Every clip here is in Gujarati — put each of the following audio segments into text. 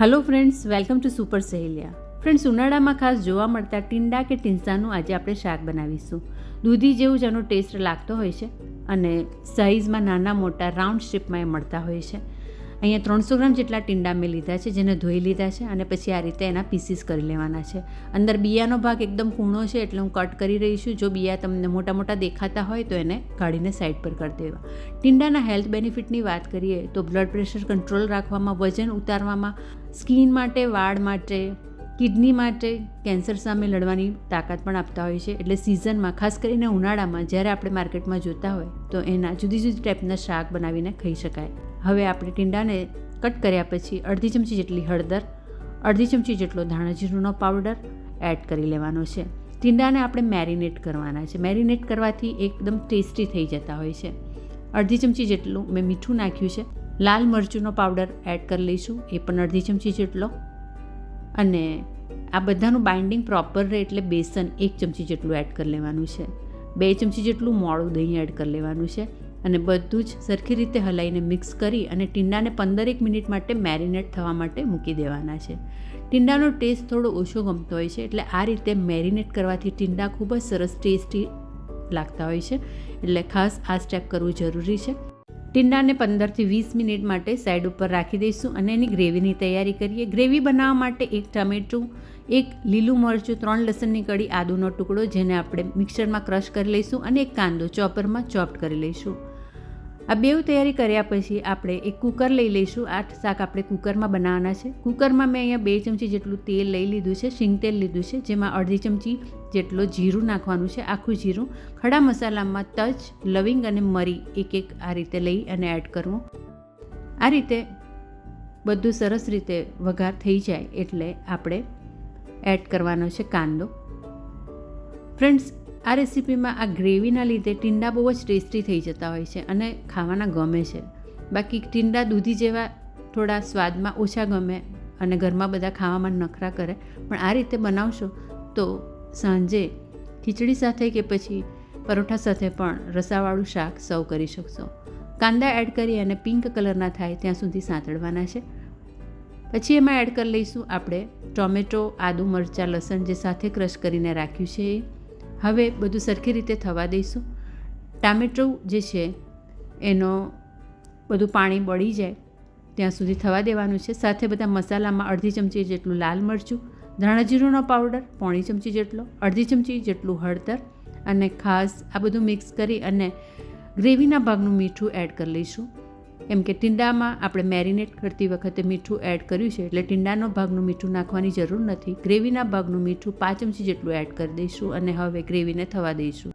Hello friends welcome to super Saheliya friends ઉનાળામાં ખાસ જોવા મળતા ટીંડા કે ટીંસાનું આજે આપણે શાક બનાવીશું. દૂધી જેવું જ એનો ટેસ્ટ લાગતો હોય છે અને સાઇઝમાં નાના મોટા રાઉન્ડ શેપમાં એ મળતા હોય છે. અહીંયા ત્રણસો ગ્રામ જેટલા ટીંડા મેં લીધા છે, જેને ધોઈ લીધા છે અને પછી આ રીતે એના પીસીસ કરી લેવાના છે. અંદર બિયાનો ભાગ એકદમ કૂણો છે એટલે હું કટ કરી રહી છું. જો બિયા તમને મોટા મોટા દેખાતા હોય તો એને કાઢીને સાઈડ પર કરી દેવા. ટીંડાના હેલ્થ બેનિફિટની વાત કરીએ તો બ્લડ પ્રેશર કંટ્રોલ રાખવામાં, વજન ઉતારવામાં સ્કિન માટે, વાળ માટે કિડની માટે કેન્સર સામે લડવાની તાકાત પણ આપતા હોય છે. એટલે સિઝનમાં ખાસ કરીને ઉનાળામાં, જ્યારે આપણે માર્કેટમાં જોતા હોય તો એના જુદી જુદી ટાઈપના શાક બનાવીને ખાઈ શકાય. હવે આપણે ટીંડાને કટ કર્યા પછી અડધી ચમચી જેટલી હળદર, અડધી ચમચી જેટલો ધાણાજીરૂનો પાવડર એડ કરી લેવાનો છે. ટીંડાને આપણે મેરિનેટ કરવાના છે. મેરિનેટ કરવાથી એકદમ ટેસ્ટી થઈ જતા હોય છે. અડધી ચમચી જેટલું મેં મીઠું નાખ્યું છે. લાલ મરચુંનો પાવડર એડ કરી લઈશું. એ પણ અડધી ચમચી જેટલો. અને આ બધાનું બાઇન્ડિંગ પ્રોપર રહે એટલે બેસન એક ચમચી જેટલું એડ કરી લેવાનું છે. બે ચમચી જેટલું મોડું દહીં એડ કરી લેવાનું છે. અને બધું જ સરખી રીતે હલાઈને મિક્સ કરી અને ટીંડાને પંદરેક મિનિટ માટે મેરિનેટ થવા માટે મૂકી દેવાના છે. ટીંડાનો ટેસ્ટ થોડો ઓછો ગમતો હોય છે, એટલે આ રીતે મેરિનેટ કરવાથી ટીંડા ખૂબ જ સરસ ટેસ્ટી લાગતા હોય છે, એટલે ખાસ આ સ્ટેપ કરવું જરૂરી છે. ટીંડાને પંદરથી વીસ મિનિટ માટે સાઈડ ઉપર રાખી દઈશું અને એની ગ્રેવીની તૈયારી કરીએ. ગ્રેવી બનાવવા માટે એક ટમેટું, એક લીલું મરચું, ત્રણ લસણની કડી આદુનો ટુકડો જેને આપણે મિક્સરમાં ક્રશ કરી લઈશું અને એક કાંદો ચોપરમાં ચોપ્ટ કરી લઈશું. આ બેઉ તૈયારી કર્યા પછી આપણે એક કુકર લઈ લઈશું. આઠ શાક આપણે કુકરમાં બનાવવાના છે. કુકરમાં મેં અહીંયા બે ચમચી જેટલું તેલ લઈ લીધું છે, શીંગ તેલ લીધું છે, જેમાં અડધી ચમચી જેટલો જીરું નાખવાનું છે, આખું જીરું. ખડા મસાલામાં તજ, લવિંગ અને મરી એક એક આ રીતે લઈ અને એડ કરવું. આ રીતે બધું સરસ રીતે વઘાર થઈ જાય એટલે આપણે એડ કરવાનો છે કાંદો. ફ્રેન્ડ્સ આ રેસીપીમાં આ ગ્રેવીના લીધે ટીંડા બહુ જ ટેસ્ટી થઈ જતા હોય છે અને ખાવાના ગમે છે. બાકી ટીંડા દૂધી જેવા થોડા સ્વાદમાં ઓછા ગમે અને ઘરમાં બધા ખાવામાં નખરા કરે, પણ આ રીતે બનાવશો તો સાંજે ખીચડી સાથે કે પછી પરોઠા સાથે પણ રસાવાળું શાક સર્વ કરી શકશો. કાંદા એડ કરી અને પિંક કલરના થાય ત્યાં સુધી સાંતળવાના છે. પછી એમાં એડ કરી લઈશું આપણે ટોમેટો, આદુ મરચાં, લસણ જે સાથે ક્રશ કરીને રાખ્યું છે એ. હવે બધું સરખી રીતે થવા દઈશું. ટામેટું જે છે, એનો બધું પાણી બળી જાય ત્યાં સુધી થવા દેવાનું છે. સાથે બધા મસાલામાં અડધી ચમચી જેટલું લાલ મરચું ધાણા જીરુંનો પાવડર, પોણી ચમચી જેટલો, અડધી ચમચી જેટલું હળદર અને ખાસ આ બધું મિક્સ કરી અને ગ્રેવીના ભાગનું મીઠું એડ કરી લઈશું. કેમ કે ટીંડામાં આપણે મેરિનેટ કરતી વખતે મીઠું એડ કર્યું છે એટલે ટીંડાનો ભાગનું મીઠું નાખવાની જરૂર નથી. ગ્રેવીના ભાગનું મીઠું પાંચ ચમચી જેટલું એડ કરી દઈશું અને હવે ગ્રેવીને થવા દઈશું.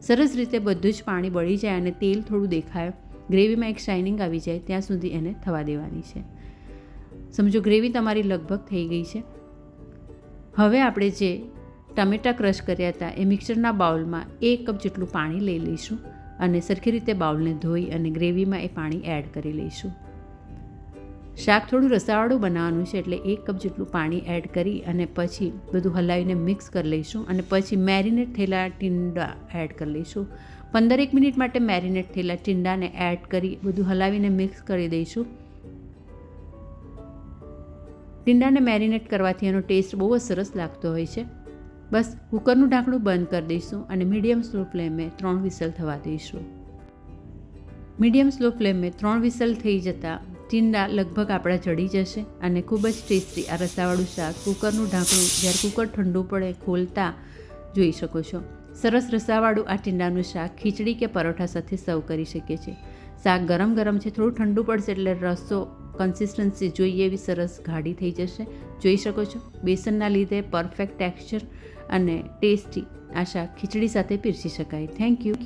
સરસ રીતે બધું જ પાણી બળી જાય અને તેલ થોડું દેખાય. ગ્રેવીમાં એક શાઇનિંગ આવી જાય, ત્યાં સુધી એને થવા દેવાની છે. સમજો, ગ્રેવી તમારી લગભગ થઈ ગઈ છે. હવે આપણે જે ટમેટા ક્રશ કર્યા હતા, એ મિક્સરના બાઉલમાં એક કપ જેટલું પાણી લઈ લઈશું. અને સરખી રીતે બાઉલને ધોઈ અને ગ્રેવીમાં એ પાણી એડ કરી લઈશું. શાક થોડું રસાવાળું બનાવવાનું છે એટલે એક કપ જેટલું પાણી એડ કરી અને પછી બધું હલાવીને મિક્સ કરી લઈશું અને પછી મેરિનેટ થયેલા ટીંડા એડ કરી લઈશું. પંદર એક મિનિટ માટે મેરિનેટ થયેલા ટીંડાને એડ કરી બધું હલાવીને મિક્સ કરી દઈશું. ટીંડાને મેરિનેટ કરવાથી એનો ટેસ્ટ બહુ જ સરસ લાગતો હોય છે. બસ, કુકરનું ઢાંકણું બંધ કરી દઈશું અને મીડિયમ સ્લો ફ્લેમે ત્રણ વિસલ થવા દઈશું. મીડિયમ સ્લો ફ્લેમે ત્રણ વિસલ થઈ જતાં ટીંડા લગભગ આપણા ચડી જશે અને ખૂબ જ ટેસ્ટી આ રસાવાળું શાક કુકરનું ઢાંકણું જ્યારે કુકર ઠંડુ પડે, ખોલતા જોઈ શકો છો. સરસ રસાવાળું આ ટીંડાનું શાક ખીચડી કે પરોઠા સાથે સર્વ કરી શકીએ છીએ. શાક ગરમ ગરમ છે, થોડું ઠંડુ પડશે એટલે રસો કન્સિસ્ટન્સી જોઈએ એવી સરસ ગાઢી થઈ જશે. જોઈ શકો છો, બેસનના લીધે પરફેક્ટ ટેક્સચર અને ટેસ્ટી આ શાક ખીચડી સાથે પીરસી શકાય. Thank you